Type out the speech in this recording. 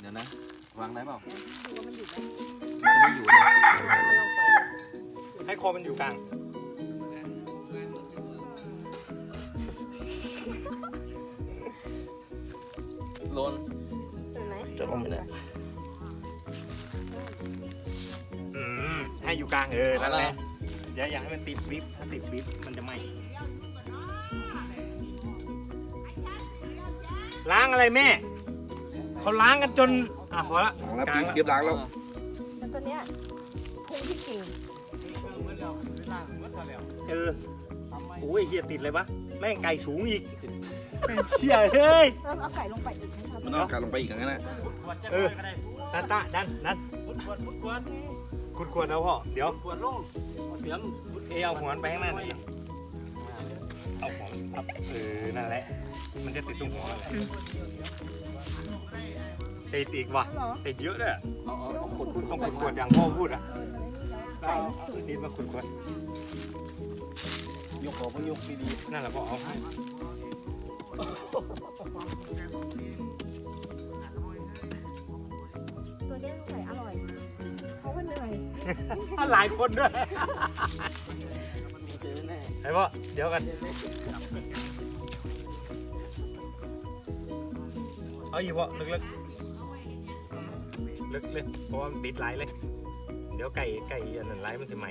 เดี๋ยวนะ วางได้เปล่าดูว่ามันอยู่ไหมมันไม่อยู่นะลองปล่อยดูให้คอมันอยู่กลางโลนเห็นไหมจะลงไปเลยอืมให้อยู่กลางเออนั่นแหละอย่าอย่าให้มันติดวิบถ้าติดวิบมันจะไหม้ล้างอะไรแม่ เขาล้างกันจน อะพอละล้างแล้วกลางปี๊บล้างแล้วแล้วตัวเนี้ยพุ่งที่กิ่งเออโอ้ยเฮียติดเลยปะแม่งไก่สูงอีกเชี่ยเฮ้ยแล้วเอาไก่ลงไปอีกนะครับมันเอาการลงไปอีกอย่างนั้นนะเออดันตาดันดันขุดขวดขุดขวดขุดขวดเอาพ่อเดี๋ยวขวดลงเสียงเอเอาหัวมันไปข้างหน้าหน่อยเอาหัวครับเออนั่นแหละมันจะติดตรงหัวนั่นแหละ ติดอีกว่ะเหรอ ติดเยอะด้วยเอาเอาเอาขุดขุดต้องขุดขวดอย่างพ่อพูดอะเออมันไม่ได้แล้วไก่มันสูงเอาดินมาขุดขวดยกหัวพยกดีๆนั่นแหละพ่อเอาให้ตัวเนี้ยไก่อร่อย เพราะว่าเหนื่อยหลายคนด้วยเจอแน่ไอ้พ่อเดี๋ยวกันเอาอีกพ่อลึกๆ ลึกเลยเพราะว่ามันติดไหลเลย เดี๋ยวไก่ไก่อันนั้นไหลมันจะใหม่